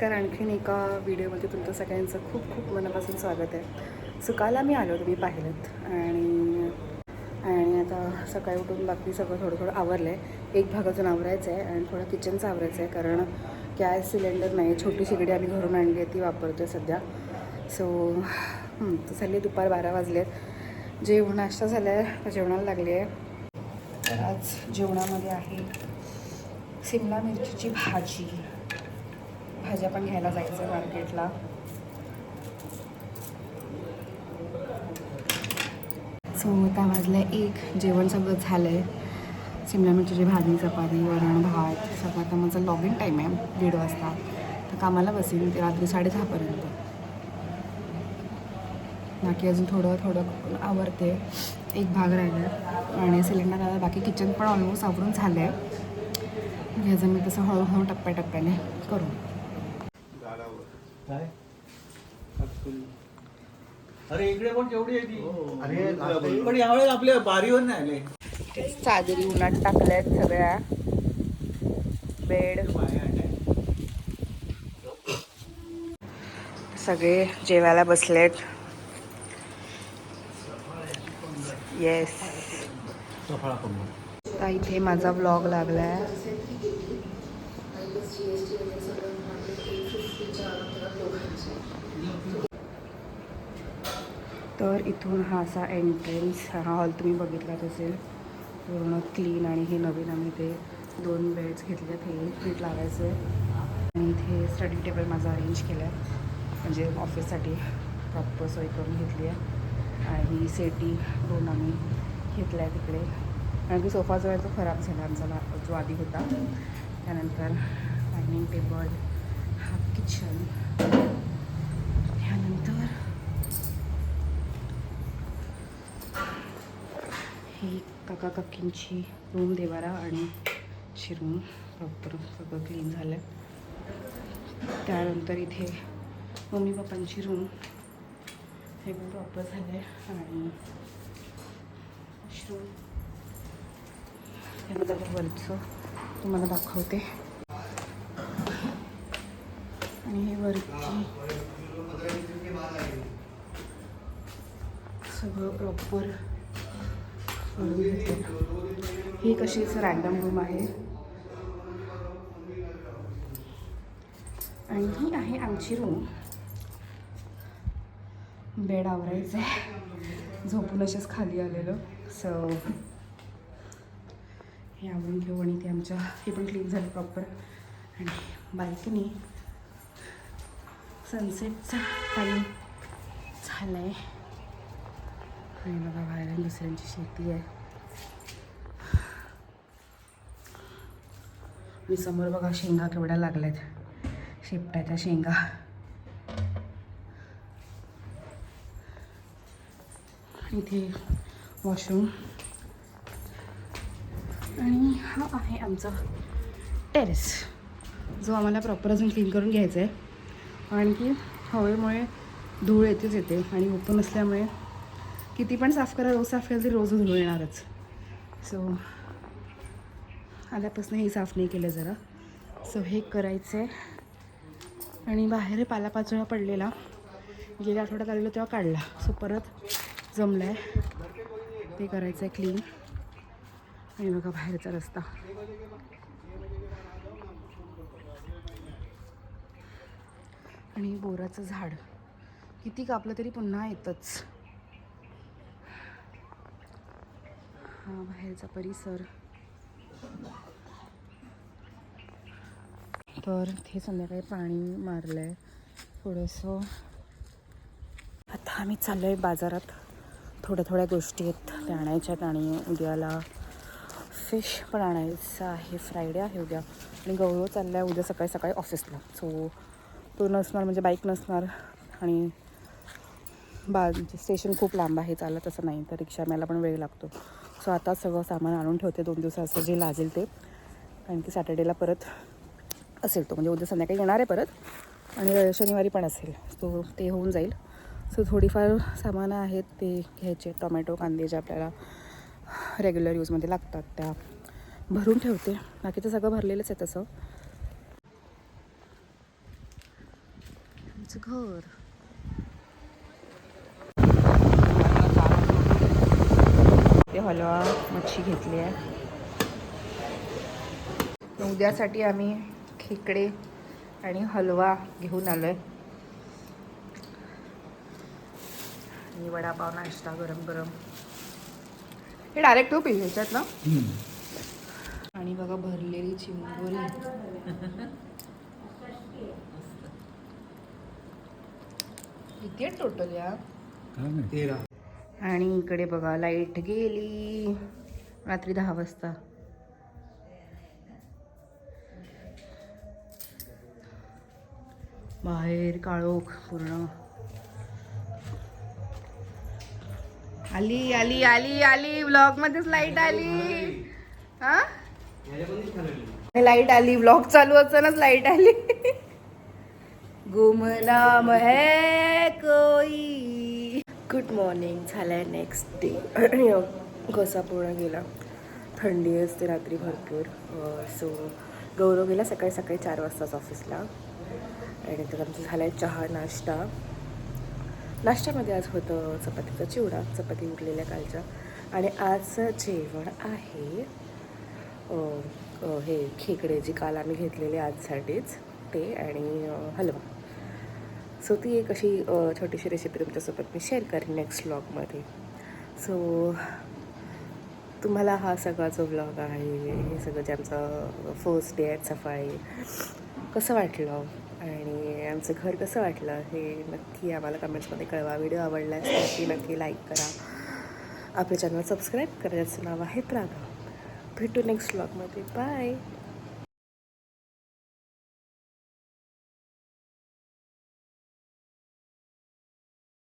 नमस्कार. आणखीन एका व्हिडिओमध्ये तुमचं सगळ्यांचं खूप खूप मनापासून स्वागत आहे. सो काल आम्ही आलो तुम्ही पाहिलं आणि आणि आता सकाळी उठून बाकी सगळं थोडं थोडं आवरलं आहे एक भाग अजून आवरायचं आहे आणि थोडं किचनचं आवरायचं आहे कारण गॅस सिलेंडर नाही छोटी शेगडी आम्ही घरून आणली आहे ती वापरतो आहे सध्या सो तर झाली दुपार बारा वाजले. आहेत जेवण नाश्ता झाला आहे जेवणाला लागली आहे. तर आज जेवणामध्ये आहे शिमला मिरचीची भाजी. भाज्या पण घ्यायला जायचं मार्केटला. सो त्या वाजल्या एक. जेवण सगळं झालं आहे शिमला मिरचीची भाजी चपाती वरण भात सगळं. आता माझं लॉग इन टाईम आहे दीड वाजता. तर कामाला बसेन ते रात्री साडेदहापर्यंत बाकी अजून थोडं थोडं आवरते. एक भाग राहिला. आणि सिलेंडर आला. बाकी किचन पण ऑलमोस्ट आवरून झालं आहे म्हणजे घ्यायचं मी तसं हळूहळू टप्प्याटप्प्याने करू काय? अरे इकडे पण केवढी आहे ती. अरे, पण यावेळेस आपल्या बारीवर नाही आले. चादरी उन्हात टाकल्यात सगळ्या. बेड. सगळे जेवायला बसलेत. येस आता इथे माझा ब्लॉग लागलाय. तर इथून हा असा एंट्रन्स हा हॉल तुम्ही बघितलाच असेल. पूर्ण क्लीन आणि हे नवीन आम्ही ते दोन बेड्स घेतलेत हे फिट लावायचं आहे आणि इथे स्टडी टेबल माझा अरेंज केला आहे म्हणजे ऑफिससाठी प्रॉपर सोय करून घेतली आहे. आणि सेटी दोन आम्ही घेतल्या आहे तिकडे कारण की सोफा जो आहे तो खराब झाला. आमचा ला- जो आधी होता. त्यानंतर डायनिंग टेबल हा किचन त्यानंतर ही काका काकींची रूम देवारा आणि शिरूम प्रॉपर सगळं क्लीन झालं त्यानंतर इथे मम्मी पप्पांची रूम हे पण प्रॉपर झालं आहे आणि वॉशरूम त्यानंतर वरचं. तुम्हाला दाखवते. आणि हे वरची सगळं प्रॉपर ही कशीच रॅन्डम रूम आहे. आणि ही आहे आमची रूम बेड आवरायचं आहे झोपून असेच खाली आलेलं. सो हे आवरून घेऊ आणि ते आमच्या हे पण क्लीन झालं प्रॉपर आणि बाल्कनी सनसेटचा टाईम झाला आहे आणि बघा बाहेर दुसऱ्यांची शेती आहे. आणि समोर बघा शेंगा केवढ्या लागल्यात. शेपटाच्या शेंगा. इथे वॉशरूम आणि हा आहे आमचा टेरेस जो आम्हाला प्रॉपर अजून क्लीन करून घ्यायचा आहे. आणखी हवेमुळे धूळ येतेच येते आणि ओपन असल्यामुळे किती पण साफ करा रोज साफ केलं तरी रोज धुळून येणारच. सो आल्यापासून हे साफ नाही केलं जरा. सो हे करायचं आहे आणि बाहेर पालापाचोळा पडलेला. गेल्या आठवड्यात आलेलो तेव्हा काढला. सो परत जमलं आहे ते करायचं आहे क्लीन आणि बघा बाहेरचा रस्ता. आणि बोराचं झाड. किती कापलं तरी पुन्हा येतच. हा बाहेरचा परिसर. तर ते संध्याकाळी पाणी मारलं आहे थोडंसं. आता आम्ही चाललो आहे बाजारात. थोड्या थोड्या गोष्टी आहेत. त्या आणायच्यात आणि उद्याला फिश पण आणायचं आहे. फ्रायडे आहे उद्या. आणि गौरव चालला आहे उद्या सकाळी सकाळी ऑफिसला सो तो नसणार म्हणजे बाईक नसणार. आणि बा म्हणजे स्टेशन खूप लांब आहे चालत असं नाही तर रिक्षा मिळायला पण वेळ लागतो. सो आता सगळं सामान आणून ठेवते दोन दिवसाचं जे लागेल ते. कारण की सॅटर्डेला परत असेल तो म्हणजे उद्या संध्याकाळी येणार आहे परत. आणि शनिवारी पण असेल सो ते होऊन जाईल. सो थोडीफार सामानं आहेत ते घ्यायचे टोमॅटो कांदे जे आपल्याला रेग्युलर यूजमध्ये लागतात त्या भरून ठेवते. बाकीचं सगळं भरलेलंच आहे तसं. आमचं घर. ते हलवा मच्छी घेतली आहे. उद्यासाठी आम्ही खेकडे आणि हलवा घेऊन आलोय. आणि वडापाव नाश्ता गरम गरम. हे डायरेक्ट ठेवू पिल ह्याच्यात ना? आणि बघा भरलेली चिंबोरी किती आहे टोटल या तेरा. आणि इकडे बघा लाइट गेली. रात्री दहा वाजता. बाहेर काळोख पूर्ण. आली आली आली आली. ब्लॉग मध्येच लाइट आली. हा? लाइट आली. ब्लॉग चालू असतानाच लाइट आली. गुमनाम है कोई. गुड मॉर्निंग झालंय नेक्स्ट डे घसा पूर्ण गेला. थंडी असते रात्री भरपूर. सो गौरव गेला सकाळी सकाळी चार वाजताच ऑफिसला आणि तर आमचं झालं आहे चहा नाश्ता. नाश्त्यामध्ये आज होतं चपातीचा चिवडा चपाती उरलेल्या कालच्या. आणि आजचं जेवण आहे हे खेकडे जी काल आम्ही घेतलेले आजसाठीच ते आणि हलवा. सो ती एक अशी छोटीशी रेसिपी तुमच्यासोबत मी शेअर करेन नेक्स्ट व्लॉगमध्ये सो तुम्हाला हा सगळा जो व्लॉग आहे हे सगळं जे आमचं फर्स्ट डे आहे सफाई कसं वाटलं? आणि आमचं घर कसं वाटलं? हे नक्की आम्हाला कमेंट्समध्ये कळवा. व्हिडिओ आवडल्यास नक्की नक्की लाईक करा. आपल्या चॅनल सबस्क्राईब करा नाव आहे प्रागा भेटू नेक्स्ट व्लॉगमध्ये बाय